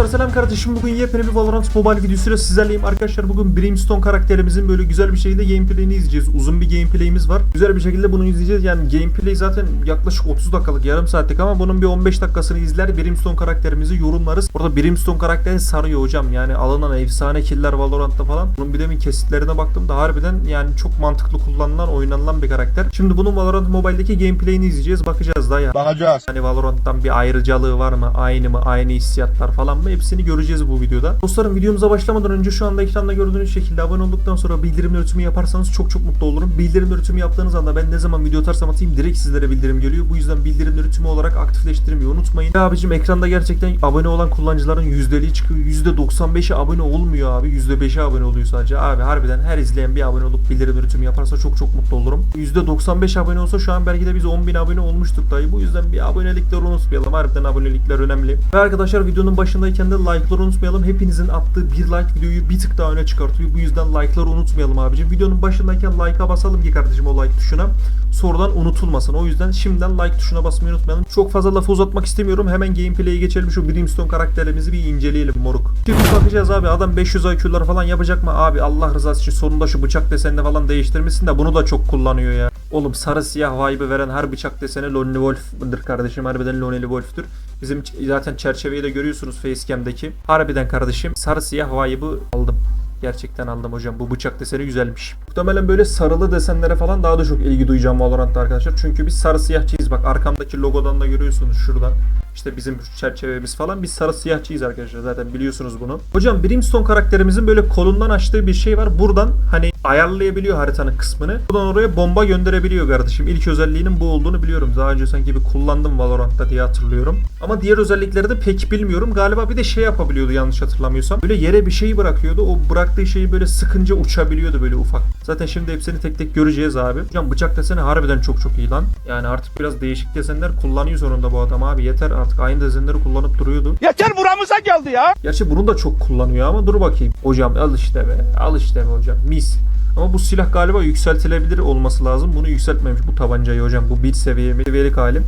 Dostlar selam kardeşim bugün yepyeni bir Valorant Mobile videosuyla sizlerleyim. Arkadaşlar bugün Brimstone karakterimizin böyle güzel bir şekilde gameplay'ini izleyeceğiz. Uzun bir gameplay'imiz var. Güzel bir şekilde bunu izleyeceğiz. Yani gameplay zaten yaklaşık 30 dakikalık yarım saatlik ama bunun bir 15 dakikasını izler. Brimstone karakterimizi yorumlarız. Orada Brimstone karakteri sarıyor hocam. Yani alınan efsane killer Valorant'ta falan. Bunun bir demin kesitlerine baktım da harbiden yani çok mantıklı kullanılan oynanılan bir karakter. Şimdi bunun Valorant Mobile'deki gameplay'ini izleyeceğiz. Bakacağız da ya. Bakacağız. Hani Valorant'tan bir ayrıcalığı var mı? Aynı mı? Aynı hissiyatlar falan mı? Hepsini göreceğiz bu videoda. Dostlarım videomuza başlamadan önce şu anda ekranda gördüğünüz şekilde abone olduktan sonra bildirim ötümü yaparsanız çok çok mutlu olurum. Bildirim ötümü yaptığınız anda ben ne zaman video atarsam atayım direkt sizlere bildirim geliyor. Bu yüzden bildirim ötümü olarak aktifleştirmeyi unutmayın. Ya abicim ekranda gerçekten abone olan kullanıcıların yüzdeliği çıkıyor. %95'i abone olmuyor abi. %5'i abone oluyor sadece. Abi harbiden her izleyen bir abone olup bildirim ötümü yaparsa çok çok mutlu olurum. %95 abone olsa şu an belki de biz 10.000 abone olmuştuk dayı. Bu yüzden bir abonelikleri unutmayalım. Harbiden abonelikler önemli. Ve arkadaşlar videonun başındayken de like'ları unutmayalım. Hepinizin attığı bir like videoyu bir tık daha öne çıkartıyor. Bu yüzden like'ları unutmayalım abicim. Videonun başındayken like'a basalım ki kardeşim o like tuşuna. Sonradan unutulmasın. O yüzden şimdiden like tuşuna basmayı unutmayalım. Çok fazla lafı uzatmak istemiyorum. Hemen gameplay'e geçelim. Şu Brimstone karakterlerimizi bir inceleyelim moruk. Şimdi bakacağız abi. Adam 500 IQ'lar falan yapacak mı? Abi Allah rızası için sonunda şu bıçak desenini falan değiştirmişsin de bunu da çok kullanıyor ya. Oğlum sarı siyah vibe'ı veren her bıçak deseni Lonely Wolf'dır kardeşim. Harbiden Lonely Wolf'tür. Bizim zaten çerçeveyi de görüyorsunuz facecam'daki. Harbiden kardeşim sarı siyah vibe'ı aldım. Gerçekten aldım hocam. Bu bıçak deseni güzelmiş. Muhtemelen böyle sarılı desenlere falan daha da çok ilgi duyacağım Valorant'ta arkadaşlar. Çünkü biz sarı siyahçıyız. Bak arkamdaki logodan da görüyorsunuz şuradan. İşte bizim çerçevemiz falan. Biz sarı siyahçıyız arkadaşlar. Zaten biliyorsunuz bunu. Hocam Brimstone karakterimizin böyle kolundan açtığı bir şey var. Buradan hani ayarlayabiliyor haritanın kısmını. Buradan oraya bomba gönderebiliyor kardeşim. İlk özelliğinin bu olduğunu biliyorum. Daha önce sanki bir kullandım Valorant'ta diye hatırlıyorum. Ama diğer özellikleri de pek bilmiyorum. Galiba bir de şey yapabiliyordu yanlış hatırlamıyorsam. Böyle yere bir şeyi bırakıyordu. O bıraktığı şeyi böyle sıkınca uçabiliyordu böyle ufak. Zaten şimdi hepsini tek tek göreceğiz abi. Hocam bıçak deseni harbiden çok çok iyi lan. Yani artık biraz değişik desenler kullanıyor sonunda bu adam abi. Yeter artık aynı desenleri kullanıp duruyordu. Yeter buramıza geldi ya. Gerçi bunu da çok kullanıyor ama dur bakayım. Hocam al işte be. Al işte be hocam. Mis. Ama bu silah galiba yükseltilebilir olması lazım. Bunu yükseltmemiş bu tabancayı hocam. Bu bir seviye seviyelik halim.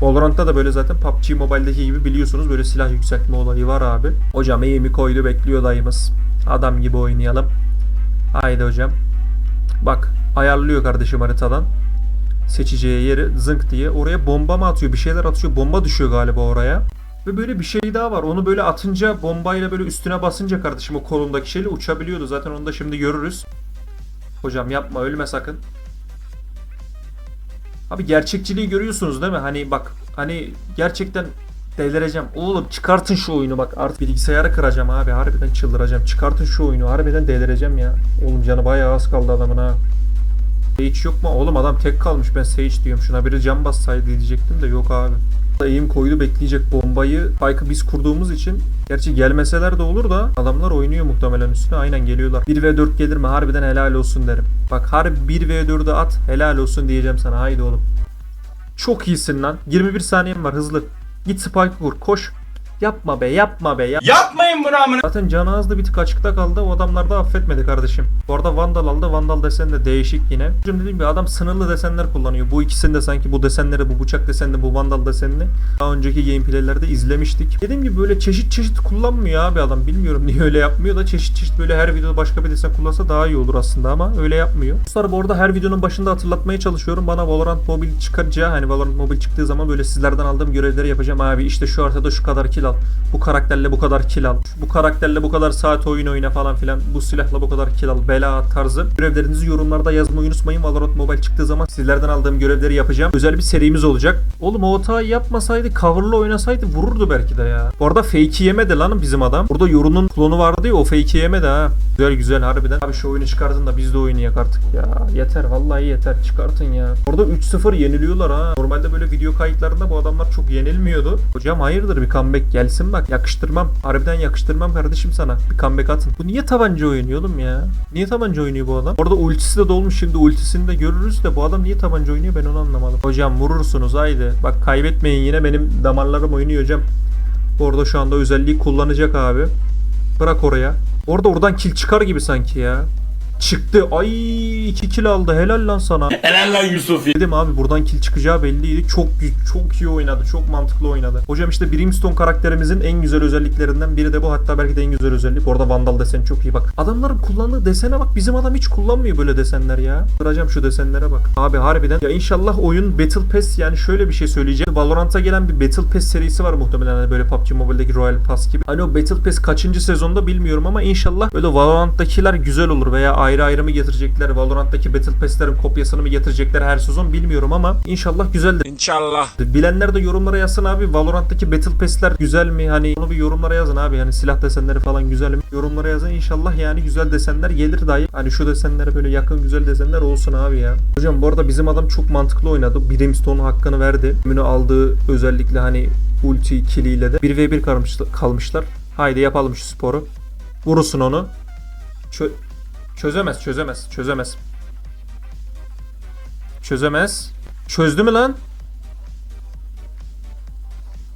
Valorant'ta da böyle zaten PUBG Mobile'deki gibi biliyorsunuz böyle silah yükseltme olayı var abi. Hocam eğimi koydu bekliyor dayımız. Adam gibi oynayalım. Haydi hocam. Bak ayarlıyor kardeşim haritadan. Seçeceği yeri zınk diye. Oraya bomba mı atıyor? Bir şeyler atıyor. Bomba düşüyor galiba oraya. Ve böyle bir şey daha var. Onu böyle atınca bombayla böyle üstüne basınca kardeşim o kolundaki şeyle uçabiliyordu. Zaten onu da şimdi görürüz. Hocam yapma ölme sakın. Abi gerçekçiliği görüyorsunuz değil mi? Hani bak hani gerçekten delireceğim. Oğlum çıkartın şu oyunu bak artık bilgisayarı kıracağım abi. Harbiden çıldıracağım. Çıkartın şu oyunu. Harbiden delireceğim ya. Oğlum canı bayağı az kaldı adamın ha. Sage yok mu? Oğlum adam tek kalmış. Ben Sage diyorum. Şuna biri can bassaydı diyecektim de yok abi. Eğim koydu bekleyecek bombayı. Spike'ı biz kurduğumuz için. Gerçi gelmeseler de olur da adamlar oynuyor muhtemelen üstüne. Aynen geliyorlar. 1v4 gelir mi? Harbiden helal olsun derim. Bak harbi 1v4'ü at. Helal olsun diyeceğim sana. Haydi oğlum. Çok iyisin lan. 21 saniyem var hızlı. Git Spike'ı kur. Koş. Yapma be yapma be. Yap. Yapmayın bunu amına. Zaten canı azdı bir tık açıkta kaldı. O adamlar da affetmedi kardeşim. Bu arada Vandal aldı. Vandal deseni de değişik yine. Şimdi dediğim gibi adam sınırlı desenler kullanıyor. Bu ikisini de sanki bu desenleri, bu bıçak desenini, bu Vandal desenini daha önceki gameplaylerde izlemiştik. Dediğim gibi böyle çeşit çeşit kullanmıyor abi adam. Bilmiyorum niye öyle yapmıyor da çeşit çeşit böyle her videoda başka bir desen kullansa daha iyi olur aslında ama öyle yapmıyor. Dostlar bu arada her videonun başında hatırlatmaya çalışıyorum. Bana Valorant Mobile çıkınca hani Valorant Mobile çıktığı zaman böyle sizlerden aldığım görevleri yapacağım abi. İşte şu haritada şu kadar kill al. Bu karakterle bu kadar kill al. Bu karakterle bu kadar saat oyun oyna falan filan. Bu silahla bu kadar kill al. Bela tarzı. Görevlerinizi yorumlarda yazmayı unutmayın. Valorant Mobile çıktığı zaman sizlerden aldığım görevleri yapacağım. Özel bir serimiz olacak. Oğlum o hatayı yapmasaydı coverlı oynasaydı vururdu belki de ya. Bu arada fake'i yemedi lan bizim adam. Burada Yorun'un klonu vardı ya o fake'i yemedi ha. Güzel güzel harbiden. Abi şu oyunu çıkartın da biz de oynayak artık ya. Yeter vallahi yeter çıkartın ya. Orada 3-0 yeniliyorlar ha. Normalde böyle video kayıtlarında bu adamlar çok yenilmiyordu. Hocam hayırdır bir comeback gelsin bak yakıştırmam. Harbiden yakıştırmam kardeşim sana. Bir comeback atın. Bu niye tabanca oynuyor oğlum ya? Niye tabanca oynuyor bu adam? Orada ultisi de dolmuş şimdi ultisini de görürüz de bu adam niye tabanca oynuyor ben onu anlamadım. Hocam vurursunuz haydi. Bak kaybetmeyin yine benim damarlarım oynuyor hocam. Orada şu anda özelliği kullanacak abi. Bırak oraya. Orada oradan kill çıkar gibi sanki ya. Çıktı. Ay 2 kill aldı. Helal lan sana. Helal lan Yusuf. Dedim abi buradan kill çıkacağı belliydi. Çok çok iyi oynadı. Çok mantıklı oynadı. Hocam işte Brimstone karakterimizin en güzel özelliklerinden biri de bu. Hatta belki de en güzel özelliği. Bu arada Vandal deseni çok iyi bak. Adamların kullandığı desene bak. Bizim adam hiç kullanmıyor böyle desenler ya. Kıracağım şu desenlere bak. Abi harbiden. Ya inşallah oyun Battle Pass yani şöyle bir şey söyleyeceğim. Valorant'a gelen bir Battle Pass serisi var muhtemelen. Hani böyle PUBG Mobile'deki Royal Pass gibi. Hani o Battle Pass kaçıncı sezonda bilmiyorum ama inşallah böyle Valorant'takiler güzel olur veya ayrı ayrı mı getirecekler? Valorant'taki Battle Pass'lerin kopyasını mı getirecekler her sezon bilmiyorum ama inşallah güzeldir. İnşallah. Bilenler de yorumlara yazsın abi. Valorant'taki Battle Pass'ler güzel mi? Hani onu bir yorumlara yazın abi. Hani silah desenleri falan güzel mi? Yorumlara yazın. İnşallah yani güzel desenler gelir dahi. Hani şu desenlere böyle yakın güzel desenler olsun abi ya. Hocam bu arada bizim adam çok mantıklı oynadı. Brimstone'un hakkını verdi. Ümünü aldığı özellikle hani ulti kiliyle de 1v1 kalmış, kalmışlar. Haydi yapalım şu sporu. Vurursun onu. Çö- çözemez, çözemez, çözemez. Çözemez. Çözdü mü lan?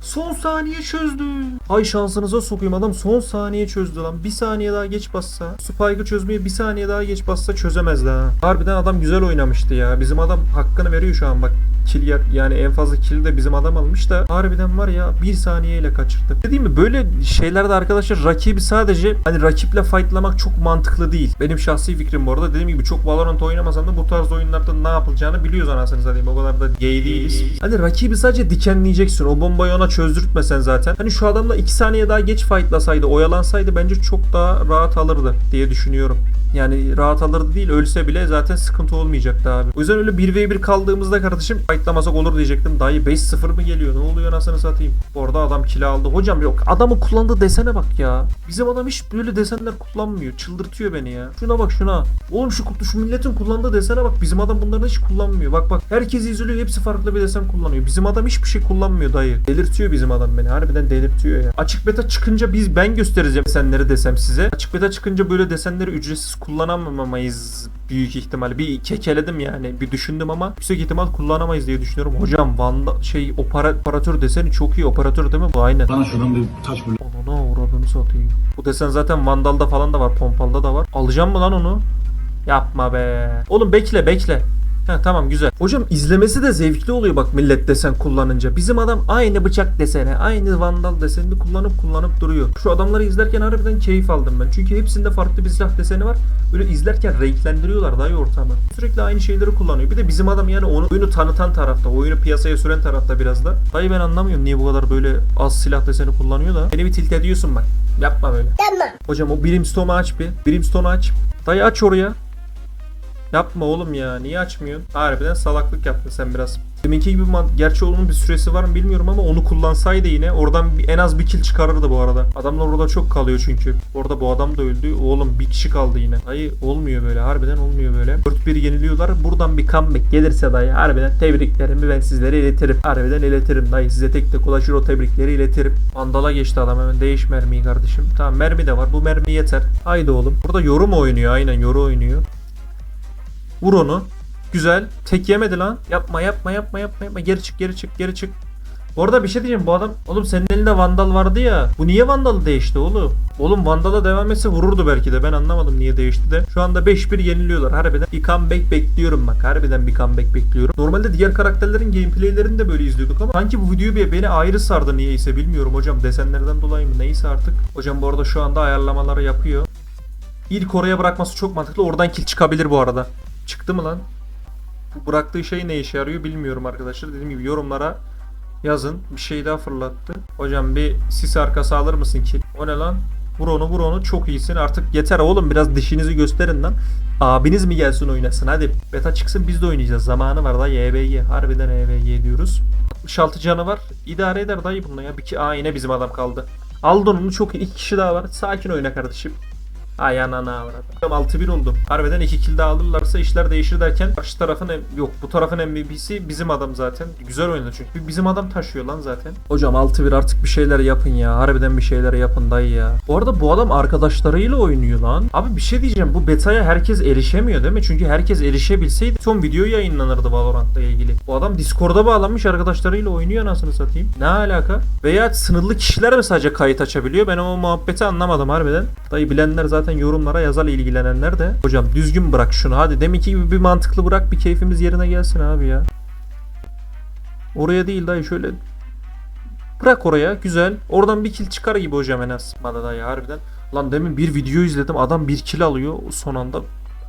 Son saniye çözdü. Ay şansınıza sokayım adam son saniye çözdü lan. Bir saniye daha geç bassa. Spike'ı çözmeye bir saniye daha geç bassa çözemez daha. Harbiden adam güzel oynamıştı ya. Bizim adam hakkını veriyor şu an bak. Kill yer, yani en fazla kill de bizim adam almış da harbiden var ya bir saniyeyle kaçırdı. Dediğim mi böyle şeylerde arkadaşlar rakibi sadece hani rakiple fightlamak çok mantıklı değil. Benim şahsi fikrim bu arada. Dediğim gibi çok Valorant oynamasam da bu tarz oyunlarda ne yapılacağını biliyoruz anasını satayım. O kadar da gay değiliz. Hani rakibi sadece dikenleyeceksin. O bombayı ona çözdürtmesen zaten. Hani şu adamla 2 saniye daha geç fightlasaydı, oyalansaydı bence çok daha rahat alırdı diye düşünüyorum. Yani rahat alırdı değil ölse bile zaten sıkıntı olmayacaktı abi. O yüzden öyle 1v1 kaldığımızda kardeşim fightlamasak olur diyecektim. Dayı 5-0 mı geliyor? Ne oluyor anasını satayım? Bu arada adam kill aldı. Hocam yok adamın kullandığı desene bak ya. Bizim adam hiç böyle desenler kullanmıyor. Çıldırtıyor beni ya. Şuna bak şuna. Oğlum şu, şu milletin kullandığı desene bak. Bizim adam bunları hiç kullanmıyor. Bak bak. Herkes izliyor. Hepsi farklı bir desen kullanıyor. Bizim adam hiçbir şey kullanmıyor dayı. Delirtiyor bizim adam beni. Harbiden delirtiyor ya. Açık beta çıkınca biz ben göstereceğim desenleri desem size. Açık beta çıkınca böyle desenleri ücretsiz kullanamamayız büyük ihtimal. Bir kekeledim yani. Bir düşündüm ama yüksek ihtimal kullanamayız diye düşünüyorum. Hocam Van'da şey opera, operatör deseni çok iyi. Operatör değil mi bu? Aynen. Bana şuradan bir taş bul. Ona uğradığını satayım. Bu desen zaten Vandal'da falan da var. Pompal'da da var. Alacağım mı lan onu? Yapma be. Oğlum bekle bekle. Ha, tamam güzel. Hocam izlemesi de zevkli oluyor bak millet desen kullanınca. Bizim adam aynı bıçak deseni, aynı vandal desenini kullanıp kullanıp duruyor. Şu adamları izlerken harbiden keyif aldım ben. Çünkü hepsinde farklı bir silah deseni var. Böyle izlerken renklendiriyorlar daha iyi ortamı. Sürekli aynı şeyleri kullanıyor. Bir de bizim adam yani onu oyunu tanıtan tarafta, oyunu piyasaya süren tarafta biraz da. Dayı ben anlamıyorum niye bu kadar böyle az silah deseni kullanıyor da. Beni bir tilt ediyorsun bak. Yapma böyle. Hocam o Brimstone'u aç bir. Brimstone'u aç. Dayı aç oraya. Yapma oğlum ya. Niye açmıyorsun? Harbiden salaklık yaptın sen biraz. Deminki gibi man- gerçi onun bir süresi var mı bilmiyorum ama onu kullansaydı yine oradan bir- en az bir kill çıkarırdı bu arada. Adamlar orada çok kalıyor çünkü. Orada bu adam da öldü. Oğlum bir kişi kaldı yine. Dayı olmuyor böyle. Harbiden olmuyor böyle. 4-1 yeniliyorlar. Buradan bir comeback gelirse dayı harbiden tebriklerimi ben sizlere iletirim. Harbiden iletirim dayı. Size tek tek ulaşır o tebrikleri iletirim. Andala geçti adam hemen. Değiş mermiyi kardeşim. Tamam mermi de var. Bu mermi yeter. Haydi oğlum. Burada yorum oynuyor. Aynen yoru oynuyor. Vur onu. Güzel. Tek yemedi lan. Yapma yapma yapma yapma yapma. Geri çık geri çık geri çık. Bu arada bir şey diyeceğim bu adam oğlum senin elinde vandal vardı ya. Bu niye vandalı değişti oğlum? Oğlum vandala devam etse vururdu belki de. Ben anlamadım niye değişti de. Şu anda 5-1 yeniliyorlar. Harbiden bir comeback bekliyorum bak. Harbiden bir comeback bekliyorum. Normalde diğer karakterlerin gameplaylerini de böyle izliyorduk ama sanki bu video bir beni ayrı sardı niyeyse bilmiyorum hocam. Desenlerden dolayı mı neyse artık. Hocam bu arada şu anda ayarlamaları yapıyor. İlk oraya bırakması çok mantıklı. Oradan kill çıkabilir bu arada. Çıktı mı lan? Bu bıraktığı şey ne işe yarıyor bilmiyorum arkadaşlar. Dediğim gibi yorumlara yazın. Bir şey daha fırlattı. Hocam bir sis arkası alır mısın ki? O ne lan? Vur onu vur onu çok iyisin artık yeter oğlum biraz dişinizi gösterin lan. Abiniz mi gelsin oynasın hadi. Beta çıksın biz de oynayacağız. Zamanı var da YBG. Harbiden YBG diyoruz. 66 canı var. İdare eder dayı bununla ya. Bir Aa yine bizim adam kaldı. Aldın onu çok iyi. İki kişi daha var. Sakin oyna kardeşim. Ay anana avradım. 6-1 oldu. Harbiden 2 kill alırlarsa işler değişir derken karşı tarafın yok bu tarafın MVP'si bizim adam zaten. Güzel oynadı çünkü. Bizim adam taşıyor lan zaten. Hocam 6-1 artık bir şeyler yapın ya. Harbiden bir şeyler yapın dayı ya. Bu arada bu adam arkadaşlarıyla oynuyor lan. Abi bir şey diyeceğim. Bu beta'ya herkes erişemiyor değil mi? Çünkü herkes erişebilseydi son video yayınlanırdı Valorant'la ilgili. Bu adam Discord'a bağlanmış arkadaşlarıyla oynuyor anasını satayım. Ne alaka? Veya sınırlı kişiler mi sadece kayıt açabiliyor? Ben o muhabbeti anlamadım harbiden. Dayı bilenler zaten zaten yorumlara yazar ilgilenenler de. Hocam düzgün bırak şunu hadi deminki gibi bir mantıklı bırak bir keyfimiz yerine gelsin abi ya. Oraya değil dayı şöyle Bırak oraya güzel. Oradan bir kill çıkar gibi hocam en az. Bana dayı harbiden. Lan demin bir video izledim adam bir kill alıyor son anda.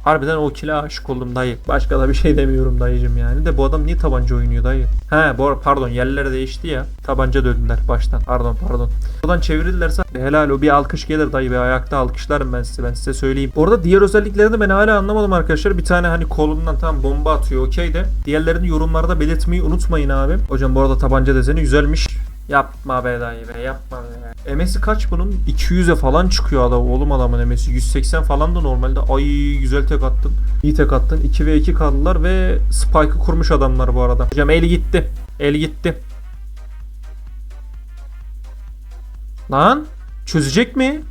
Harbiden o kill'e aşık oldum dayı. Başka da bir şey demiyorum dayıcım yani. De bu adam niye tabanca oynuyor dayı? He bu pardon yerleri değişti ya. Tabanca döndüler baştan. Pardon pardon. Buradan çevirirlerse helal o bir alkış gelir dayı. Bir ayakta alkışlarım ben size. Ben size söyleyeyim. Orada diğer özelliklerini ben hala anlamadım arkadaşlar. Bir tane hani kolundan tam bomba atıyor okey de. Diğerlerini yorumlarda belirtmeyi unutmayın abi. Hocam bu arada tabanca deseni güzelmiş. Yapma be dayı be yapma be. MS'i kaç bunun? 200'e falan çıkıyor adam oğlum adamın MS'i. 180 falan da normalde. Ay güzel tek attın. İyi tek attın. 2 ve 2 kaldılar ve Spike'ı kurmuş adamlar bu arada. Hocam el gitti. El gitti. Lan çözecek mi?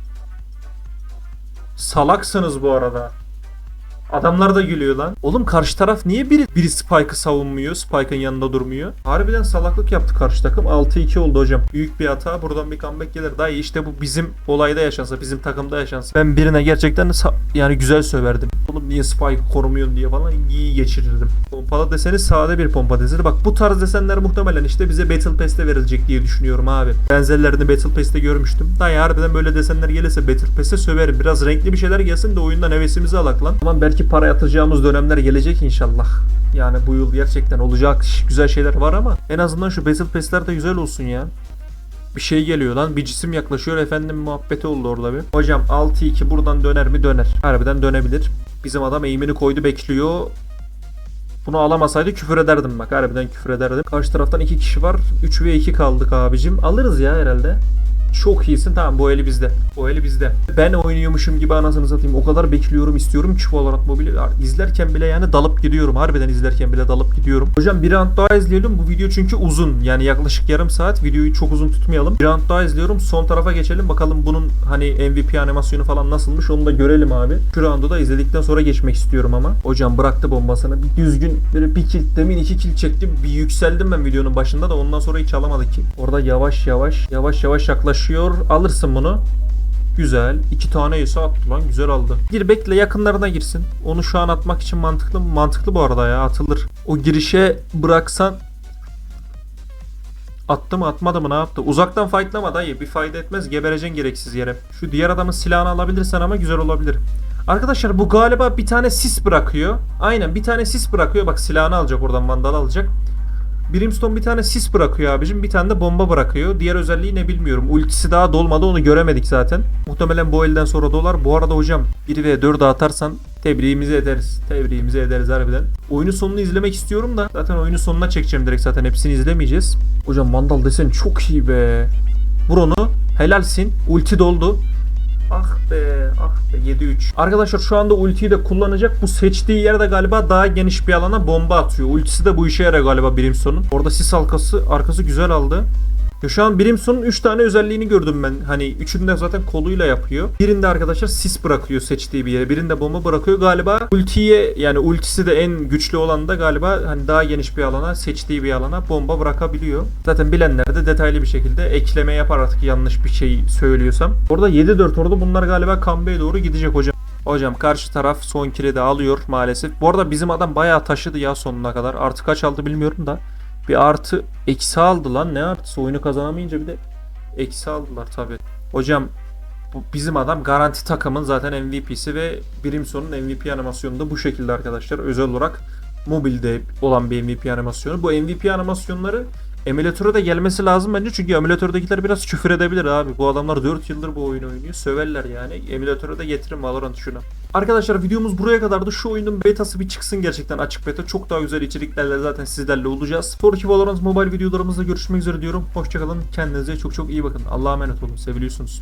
Salaksınız bu arada. Adamlar da gülüyor lan. Oğlum karşı taraf niye biri, biri Spike'ı savunmuyor? Spike'ın yanında durmuyor. Harbiden salaklık yaptı karşı takım. 6-2 oldu hocam. Büyük bir hata. Buradan bir comeback gelir. Dayı işte bu bizim olayda yaşansa, bizim takımda yaşansa. Ben birine gerçekten yani güzel söverdim. Oğlum niye Spike'ı korumuyorsun diye falan iyi geçirirdim. Pompalı deseni sade bir pompa deseni. Bak bu tarz desenler muhtemelen işte bize Battle Pass'te verilecek diye düşünüyorum abi. Benzerlerini Battle Pass'te görmüştüm. Dayı harbiden böyle desenler gelirse Battle Pass'e söverim. Biraz renkli bir şeyler gelsin de oyundan hevesimizi alak lan. Ama belki para yatıracağımız dönemler gelecek inşallah. Yani bu yıl gerçekten olacak güzel şeyler var ama en azından şu Battle Pass'ler de güzel olsun ya. Bir şey geliyor lan. Bir cisim yaklaşıyor. Efendim muhabbeti oldu orada bir. Hocam 6-2 buradan döner mi? Döner. Harbiden dönebilir. Bizim adam eğimini koydu bekliyor. Bunu alamasaydı küfür ederdim bak. Harbiden küfür ederdim. Karşı taraftan 2 kişi var. 3 ve 2 kaldık abicim. Alırız ya herhalde. Çok iyisin tamam bu eli bizde. Bu eli bizde. Ben oynuyormuşum gibi anasını satayım. O kadar bekliyorum istiyorum ki Valorant Mobile. İzlerken bile yani dalıp gidiyorum. Harbiden izlerken bile dalıp gidiyorum. Hocam bir round daha izleyelim. Bu video çünkü uzun. Yani yaklaşık yarım saat. Videoyu çok uzun tutmayalım. Bir round daha izliyorum. Son tarafa geçelim. Bakalım bunun hani MVP animasyonu falan nasılmış onu da görelim abi. Şu roundu da izledikten sonra geçmek istiyorum ama. Hocam bıraktı bombasını. Bir düzgün böyle bir kill demin iki kill çektim. Bir yükseldim ben videonun başında da ondan sonra hiç alamadı ki. Orada yavaş yavaş yavaş yavaş yaklaşıyor. Alırsın bunu. Güzel. İki tane ise attı lan. Güzel aldı. Gir bekle yakınlarına girsin. Onu şu an atmak için mantıklı mı? Mantıklı bu arada ya atılır. O girişe bıraksan Attı mı atmadı mı ne yaptı? Uzaktan fightlama dayı. Bir fayda etmez. Gebereceksin gereksiz yere. Şu diğer adamın silahını alabilirsen ama güzel olabilir. Arkadaşlar bu galiba bir tane sis bırakıyor. Aynen bir tane sis bırakıyor. Bak silahını alacak oradan vandal alacak. Brimstone bir tane sis bırakıyor abicim. Bir tane de bomba bırakıyor. Diğer özelliği ne bilmiyorum. Ultisi daha dolmadı onu göremedik zaten. Muhtemelen bu elden sonra dolar. Bu arada hocam 1 ve 4'e atarsan tebriğimizi ederiz. Tebriğimizi ederiz harbiden. Oyunun sonunu izlemek istiyorum da zaten oyunun sonuna çekeceğim direkt zaten hepsini izlemeyeceğiz. Hocam Vandal desen çok iyi be. Vur onu. Helalsin. Ulti doldu. Ah be ah be 7-3. Arkadaşlar şu anda ultiyi de kullanacak. Bu seçtiği yerde galiba daha geniş bir alana bomba atıyor. Ultisi de bu işe yarar galiba Brimstone'un. Orada sis halkası arkası güzel aldı. Ya şu an Brimstone'un 3 tane özelliğini gördüm ben. Hani üçünü de zaten koluyla yapıyor. Birinde arkadaşlar sis bırakıyor seçtiği bir yere. Birinde bomba bırakıyor. Galiba ultiye yani ultisi de en güçlü olan da galiba hani daha geniş bir alana seçtiği bir alana bomba bırakabiliyor. Zaten bilenler de detaylı bir şekilde ekleme yapar artık yanlış bir şey söylüyorsam. Orada 7-4 orada bunlar galiba Kambe'ye doğru gidecek hocam. Hocam karşı taraf son kili de alıyor maalesef. Bu arada bizim adam bayağı taşıdı ya sonuna kadar. Artı kaç aldı bilmiyorum da. Bir artı eksi aldı lan. Ne artısı? Oyunu kazanamayınca bir de eksi aldılar tabi. Hocam bu bizim adam garanti takımın zaten MVP'si ve Brimstone'un MVP animasyonu da bu şekilde arkadaşlar. Özel olarak mobilde olan bir MVP animasyonu. Bu MVP animasyonları emülatöre de gelmesi lazım bence çünkü emülatördekiler biraz küfür edebilir abi. Bu adamlar 4 yıldır bu oyunu oynuyor. Söverler yani. Emülatöre de getirin Valorant şuna. Arkadaşlar videomuz buraya kadardı. Şu oyunun betası bir çıksın gerçekten açık beta. Çok daha güzel içeriklerle zaten sizlerle olacağız. Sonraki Valorant mobile videolarımızda görüşmek üzere diyorum. Hoşçakalın. Kendinize çok çok iyi bakın. Allah'a emanet olun. Seviliyorsunuz.